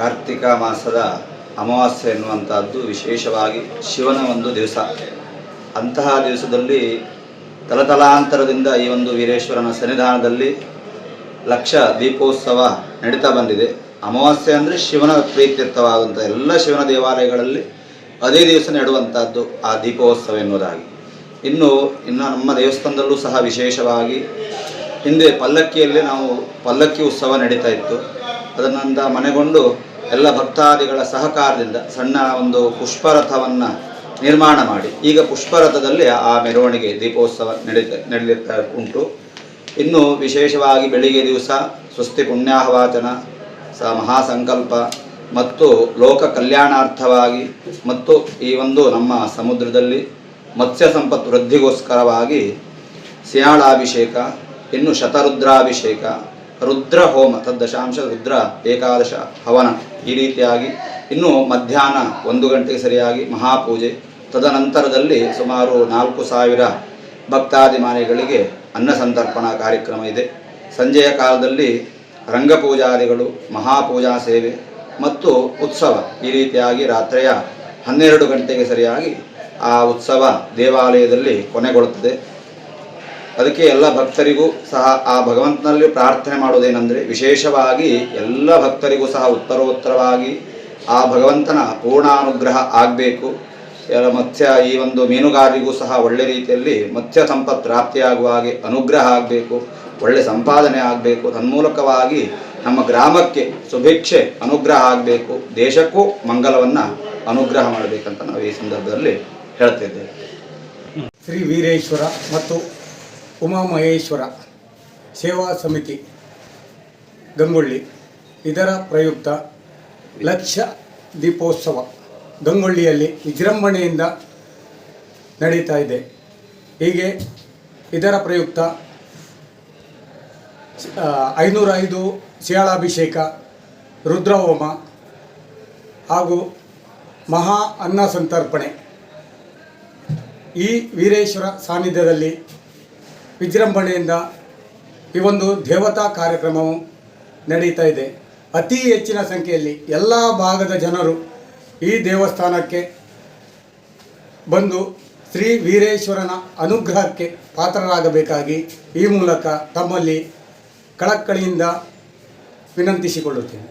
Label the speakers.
Speaker 1: ಕಾರ್ತಿಕ ಮಾಸದ ಅಮಾವಾಸ್ಯೆ ಎನ್ನುವಂಥದ್ದು ವಿಶೇಷವಾಗಿ ಶಿವನ ಒಂದು ದಿವಸ. ಅಂತಹ ದಿವಸದಲ್ಲಿ ತಲತಲಾಂತರದಿಂದ ಈ ಒಂದು ವೀರೇಶ್ವರನ ಸನ್ನಿಧಾನದಲ್ಲಿ ಲಕ್ಷ ದೀಪೋತ್ಸವ ನಡೀತಾ ಬಂದಿದೆ. ಅಮಾವಾಸ್ಯೆ ಅಂದರೆ ಶಿವನ ಪ್ರೀತ್ಯರ್ಥವಾದಂಥ ಎಲ್ಲ ಶಿವನ ದೇವಾಲಯಗಳಲ್ಲಿ ಅದೇ ದಿವಸ ನೆಡುವಂಥದ್ದು ಆ ದೀಪೋತ್ಸವ ಎನ್ನುವುದಾಗಿ. ಇನ್ನು ಇನ್ನು ನಮ್ಮ ದೇವಸ್ಥಾನದಲ್ಲೂ ಸಹ ವಿಶೇಷವಾಗಿ ಹಿಂದೆ ಪಲ್ಲಕ್ಕಿಯಲ್ಲಿ ನಾವು ಪಲ್ಲಕ್ಕಿ ಉತ್ಸವ ನಡೀತಾ ಇತ್ತು. ಅದನ್ನಂದ ಮನೆಗೊಂಡು ಎಲ್ಲ ಭಕ್ತಾದಿಗಳ ಸಹಕಾರದಿಂದ ಸಣ್ಣ ಒಂದು ಪುಷ್ಪರಥವನ್ನು ನಿರ್ಮಾಣ ಮಾಡಿ. ಈಗ ಪುಷ್ಪರಥದಲ್ಲಿ ಆ ಮೆರವಣಿಗೆ ದೀಪೋತ್ಸವ ನಡೀತಾ ನಡೆದಿರ್ತಾ ಉಂಟು. ಇನ್ನು ವಿಶೇಷವಾಗಿ ಬೆಳಿಗ್ಗೆ ದಿವಸ ಸ್ವಸ್ತಿ ಪುಣ್ಯಾಹವಾಚನ, ಸ ಮಹಾಸಂಕಲ್ಪ ಮತ್ತು ಲೋಕ ಕಲ್ಯಾಣಾರ್ಥವಾಗಿ ಮತ್ತು ಈ ಒಂದು ನಮ್ಮ ಸಮುದ್ರದಲ್ಲಿ ಮತ್ಸ್ಯ ಸಂಪತ್ತು ವೃದ್ಧಿಗೋಸ್ಕರವಾಗಿ ಸಿಯಾಳಾಭಿಷೇಕ, ಇನ್ನು ಶತರುದ್ರಾಭಿಷೇಕ ರುದ್ರ ಹೋಮ ತದ್ದಶಾಂಶ ರುದ್ರ, ಏಕಾದಶ ಹವನ ಈ ರೀತಿಯಾಗಿ ಇನ್ನು ಮಧ್ಯಾಹ್ನ ಒಂದು ಗಂಟೆಗೆ ಸರಿಯಾಗಿ ಮಹಾಪೂಜೆ. ತದನಂತರದಲ್ಲಿ ಸುಮಾರು ನಾಲ್ಕು ಸಾವಿರ ಭಕ್ತಾದಿಮಾನಿಗಳಿಗೆ ಅನ್ನ ಸಂತರ್ಪಣಾ ಕಾರ್ಯಕ್ರಮ ಇದೆ. ಸಂಜೆಯ ಕಾಲದಲ್ಲಿ ರಂಗಪೂಜಾದಿಗಳು ಮಹಾಪೂಜಾ ಸೇವೆ ಮತ್ತು ಉತ್ಸವ ಈ ರೀತಿಯಾಗಿ ರಾತ್ರಿಯ ಹನ್ನೆರಡು ಗಂಟೆಗೆ ಸರಿಯಾಗಿ ಆ ಉತ್ಸವ ದೇವಾಲಯದಲ್ಲಿ ಕೊನೆಗೊಳ್ಳುತ್ತದೆ. ಅದಕ್ಕೆ ಎಲ್ಲ ಭಕ್ತರಿಗೂ ಸಹ ಆ ಭಗವಂತನಲ್ಲಿ ಪ್ರಾರ್ಥನೆ ಮಾಡೋದೇನೆಂದರೆ ವಿಶೇಷವಾಗಿ ಎಲ್ಲ ಭಕ್ತರಿಗೂ ಸಹ ಉತ್ತರೋತ್ತರವಾಗಿ ಆ ಭಗವಂತನ ಪೂರ್ಣಾನುಗ್ರಹ ಆಗಬೇಕು. ಎಲ್ಲ ಮತ್ಸ್ಯ ಈ ಒಂದು ಮೀನುಗಾರರಿಗೂ ಸಹ ಒಳ್ಳೆ ರೀತಿಯಲ್ಲಿ ಮತ್ಸ್ಯ ಸಂಪತ್ ಪ್ರಾಪ್ತಿಯಾಗುವ ಹಾಗೆ ಅನುಗ್ರಹ ಆಗಬೇಕು, ಒಳ್ಳೆ ಸಂಪಾದನೆ ಆಗಬೇಕು. ತನ್ಮೂಲಕವಾಗಿ ನಮ್ಮ ಗ್ರಾಮಕ್ಕೆ ಸುಭಿಕ್ಷೆ, ಅನುಗ್ರಹ ಆಗಬೇಕು. ದೇಶಕ್ಕೂ ಮಂಗಲವನ್ನು ಅನುಗ್ರಹ ಮಾಡಬೇಕಂತ ನಾವು ಈ ಸಂದರ್ಭದಲ್ಲಿ ಹೇಳ್ತಿದ್ದೇವೆ
Speaker 2: ಶ್ರೀ ವೀರೇಶ್ವರ ಮತ್ತು ಉಮಾಮಹೇಶ್ವರ ಸೇವಾ ಸಮಿತಿ, ಗಂಗೊಳ್ಳಿ. ಇದರ ಪ್ರಯುಕ್ತ ಲಕ್ಷ ದೀಪೋತ್ಸವ ಗಂಗೊಳ್ಳಿಯಲ್ಲಿ ವಿಜೃಂಭಣೆಯಿಂದ ನಡೀತಾ ಇದೆ. ಹೀಗೆ ಇದರ ಪ್ರಯುಕ್ತ ಐನೂರ ಐದು ಶಿಯಾಳಾಭಿಷೇಕ, ರುದ್ರಹೋಮ ಹಾಗೂ ಮಹಾ ಅನ್ನ ಸಂತರ್ಪಣೆ ಈ ವೀರೇಶ್ವರ ಸಾನ್ನಿಧ್ಯದಲ್ಲಿ ವಿಜೃಂಭಣೆಯಿಂದ ಈ ಒಂದು ದೇವತಾ ಕಾರ್ಯಕ್ರಮವು ನಡೀತಾ ಇದೆ. ಅತಿ ಹೆಚ್ಚಿನ ಸಂಖ್ಯೆಯಲ್ಲಿ ಎಲ್ಲ ಭಾಗದ ಜನರು ಈ ದೇವಸ್ಥಾನಕ್ಕೆ ಬಂದು ಶ್ರೀ ವೀರೇಶ್ವರನ ಅನುಗ್ರಹಕ್ಕೆ ಪಾತ್ರರಾಗಬೇಕಾಗಿ ಈ ಮೂಲಕ ತಮ್ಮಲ್ಲಿ ಕಳಕ್ಕಳಿಯಿಂದ ವಿನಂತಿಸಿಕೊಳ್ಳುತ್ತೇನೆ.